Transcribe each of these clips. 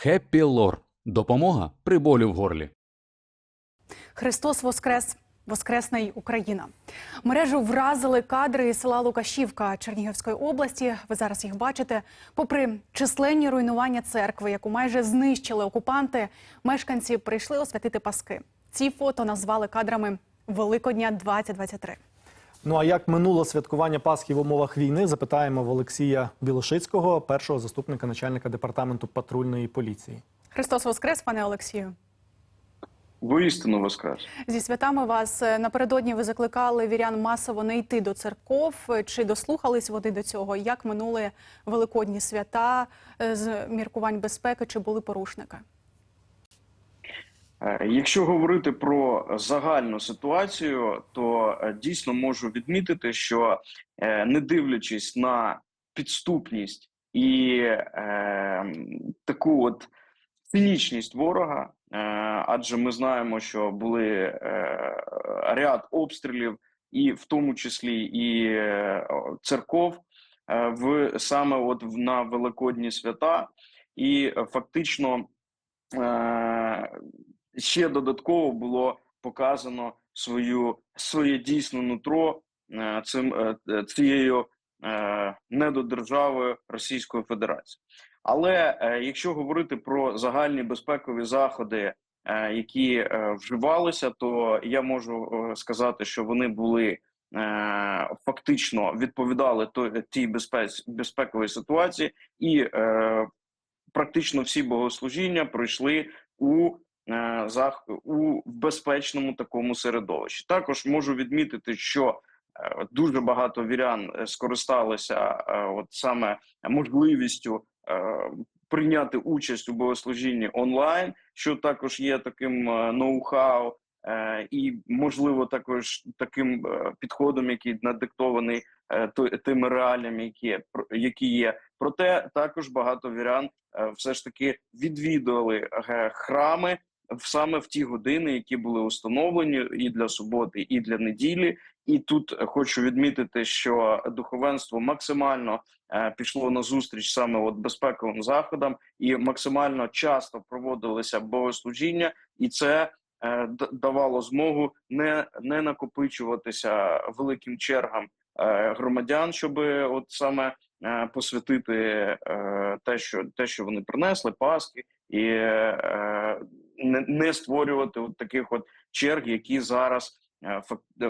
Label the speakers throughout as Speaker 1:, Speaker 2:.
Speaker 1: Хеппі Лор. Допомога при болі в горлі.
Speaker 2: Христос Воскрес! Воскресна Україна. Мережу вразили кадри із села Лукашівка Чернігівської області. Ви зараз їх бачите. Попри численні руйнування церкви, яку майже знищили окупанти, мешканці прийшли освятити паски. Ці фото назвали кадрами Великодня 2023.
Speaker 3: Ну а як минуло святкування Пасхи в умовах війни? Запитаємо в Олексія Білошицького, першого заступника начальника департаменту патрульної поліції.
Speaker 2: Христос Воскрес, пане Олексію.
Speaker 4: Воістину воскрес.
Speaker 2: Зі святами вас Е, напередодні ви закликали вірян масово не йти до церков. Чи дослухались вони до цього? Як минули великодні свята е, з міркувань безпеки? Чи були порушники?
Speaker 4: Е, Якщо говорити про загальну ситуацію, то е, дійсно можу відмітити, що е, не дивлячись на підступність і е, таку от цинічність ворога, е, адже ми знаємо, що були е, ряд обстрілів, і в тому числі і церков е, в саме от на великодні свята, і фактично. Е, ще додатково було показано свою своє дійсне нутро е, цим е, е, цією недодержавою Російської Федерації. Але якщо говорити про загальні безпекові заходи, які вживалися, то я можу сказати, що вони були фактично відповідали тій безпеці безпековій ситуації, і практично всі богослужіння пройшли у у безпечному такому середовищі. Також можу відмітити, що е, дуже багато вірян е, скористалися е, от саме можливістю е, прийняти участь у богослужінні онлайн, що також є таким е, ноу-хау. е, І можливо також таким е, підходом, який надиктований е, то- тими реаліями, які є, які є. Проте також багато вірян е, все ж таки відвідували е, храми саме в ті години, які були установлені і для суботи, і для неділі. І тут хочу відмітити, що духовенство максимально е, пішло на зустріч саме от безпековим заходам, і максимально часто проводилися богослужіння, і це е, давало змогу не, не накопичуватися великим чергам е, громадян, щоб от саме посвятити те, що те, що вони принесли, паски, і не, створювати от таких от черг, які зараз е,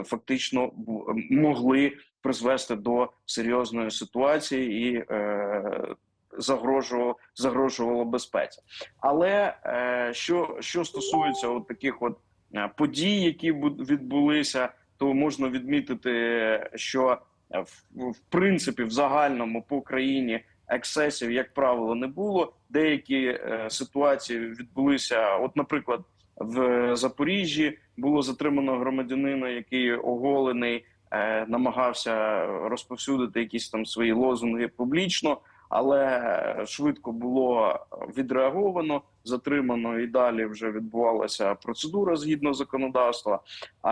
Speaker 4: фактично бу- могли призвести до серйозної ситуації і е, загрожувало, загрожувало безпеці. Але е, що, що стосується от таких от е, подій, які бу- відбулися, то можна відмітити, що е, в принципі в загальному по країні ексцесів, як правило, не було. Деякі е, ситуації відбулися. От, наприклад, в Запоріжжі було затримано громадянина, який оголений, е, намагався розповсюдити якісь там свої лозунги публічно, але швидко було відреаговано, затримано і далі вже відбувалася процедура згідно законодавства. А,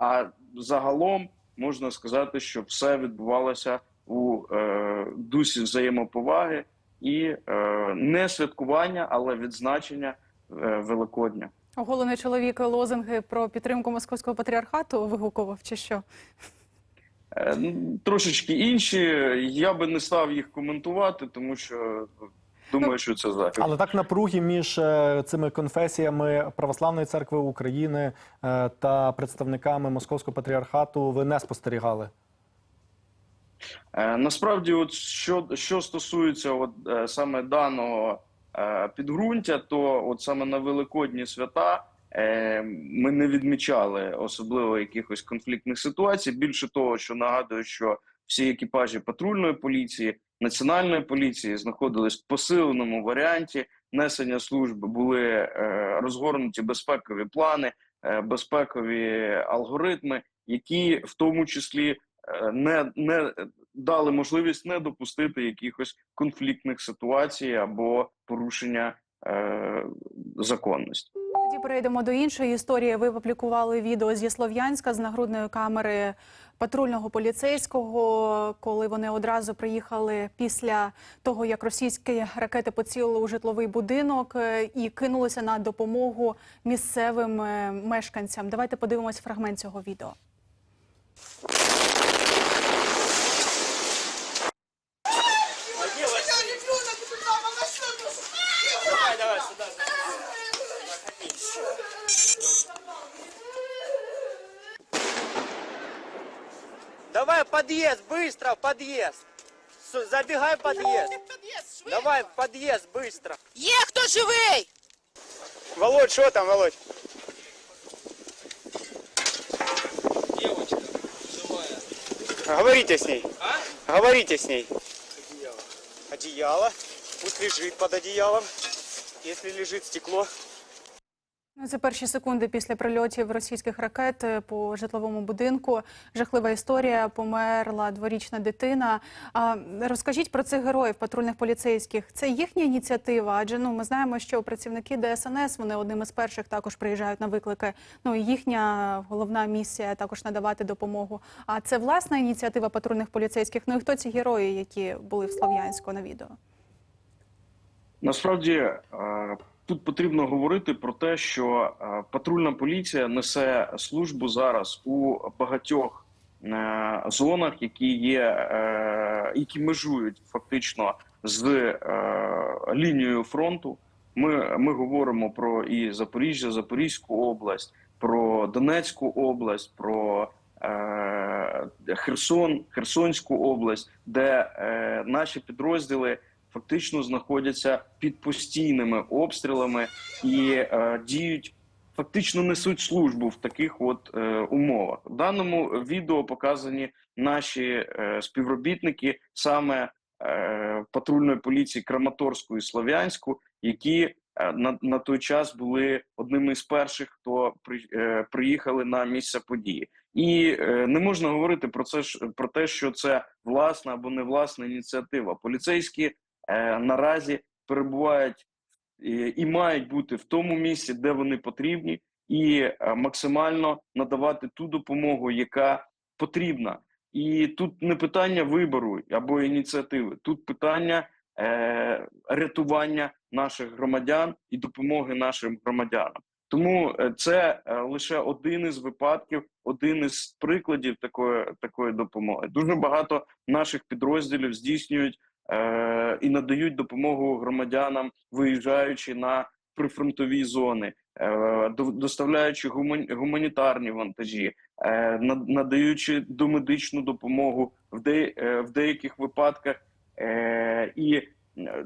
Speaker 4: а загалом можна сказати, що все відбувалося у е, дусі взаємоповаги і е, не святкування, але відзначення е, Великодня.
Speaker 2: Оголений чоловік лозунги про підтримку московського патріархату вигукував чи що?
Speaker 4: Е, Трошечки інші. Я би не став їх коментувати, тому що думаю, що це захід.
Speaker 3: Але так напруги між е, цими конфесіями Православної церкви України е, та представниками Московського патріархату ви не спостерігали.
Speaker 4: Е, Насправді, от що, що стосується от, е, саме даного е, підґрунтя, то от саме на Великодні свята ми не відмічали особливо якихось конфліктних ситуацій. Більше того, що нагадую, що всі екіпажі патрульної поліції, національної поліції знаходились в посиленому варіанті несення служби, були розгорнуті безпекові плани, безпекові алгоритми, які в тому числі не, не дали можливість не допустити якихось конфліктних ситуацій або порушення е, законності.
Speaker 2: Тоді перейдемо до іншої історії. Ви опублікували відео зі Слов'янська з нагрудної камери патрульного поліцейського, коли вони одразу приїхали після того, як російські ракети поцілили у житловий будинок е, і кинулися на допомогу місцевим е, мешканцям. Давайте подивимось фрагмент цього відео.
Speaker 5: Давай в подъезд, быстро в подъезд. С- Забегай в подъезд. Давай в подъезд, быстро.
Speaker 6: Є хто живий?
Speaker 5: Володь, что там, Володь?
Speaker 7: Девочка живая.
Speaker 5: Говорите с ней.
Speaker 7: А?
Speaker 5: Говорите с ней. Одеяло. Пусть лежит под одеялом. Если лежит стекло.
Speaker 2: Ну, Це перші секунди після прильотів російських ракет е, по житловому будинку. Жахлива історія. Померла дворічна дитина. Розкажіть про цих героїв патрульних поліцейських. Це їхня ініціатива? Адже ну ми знаємо, що працівники ДСНС вони одними з перших також приїжджають на виклики. Ну їхня головна місія також надавати допомогу. А це власна ініціатива патрульних поліцейських. Ну і хто ці герої, які були в Слов'янську на відео?
Speaker 4: Насправді е, тут потрібно говорити про те, що е, патрульна поліція несе службу зараз у багатьох е, зонах, які є, е, які межують фактично з лінією фронту. Ми, ми говоримо про і Запоріжжя, Запорізьку область, про Донецьку область, про е, Херсон, Херсонську область, де е, наші підрозділи фактично знаходяться під постійними обстрілами і е, діють. Фактично несуть службу в таких от е, умовах. В даному відео показані наші е, співробітники саме е, патрульної поліції Краматорську і Слов'янську, які е, на, на той час були одними із перших, хто при, е, приїхали на місце події. І е, не можна говорити про це ж- про те, що це власна або не власна ініціатива. Поліцейські наразі перебувають і, і мають бути в тому місці, де вони потрібні, і е, максимально надавати ту допомогу, яка потрібна. І тут не питання вибору або ініціативи, тут питання е, рятування наших громадян і допомоги нашим громадянам. Тому е, це е, лише один із випадків, один із прикладів такої, такої допомоги. Дуже багато наших підрозділів здійснюють е, і надають допомогу громадянам, виїжджаючи на прифронтові зони, е, доставляючи гуман- гуманітарні вантажі, е, надаючи домедичну допомогу в, де, е, в деяких випадках е, і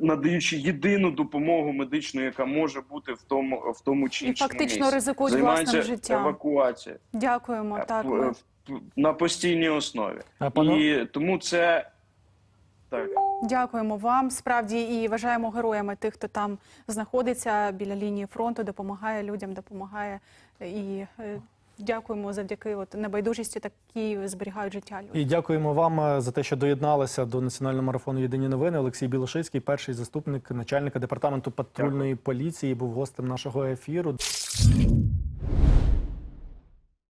Speaker 4: надаючи єдину допомогу медичну, яка може бути в тому в тому чи
Speaker 2: І фактично
Speaker 4: місці.
Speaker 2: ризикують
Speaker 4: Займаються
Speaker 2: власним життям.
Speaker 4: евакуацією
Speaker 2: Дякуємо. Так, ми-
Speaker 4: на постійній основі.
Speaker 3: А,
Speaker 4: І тому це так.
Speaker 2: Дякуємо вам справді і вважаємо героями тих, хто там знаходиться біля лінії фронту, допомагає людям, допомагає і е, дякуємо завдяки от небайдужісті, такі зберігають життя людей.
Speaker 3: І дякуємо вам е, за те, що доєдналися до національного марафону Єдині новини. Олексій Білошицький, перший заступник начальника департаменту патрульної поліції, був гостем нашого ефіру.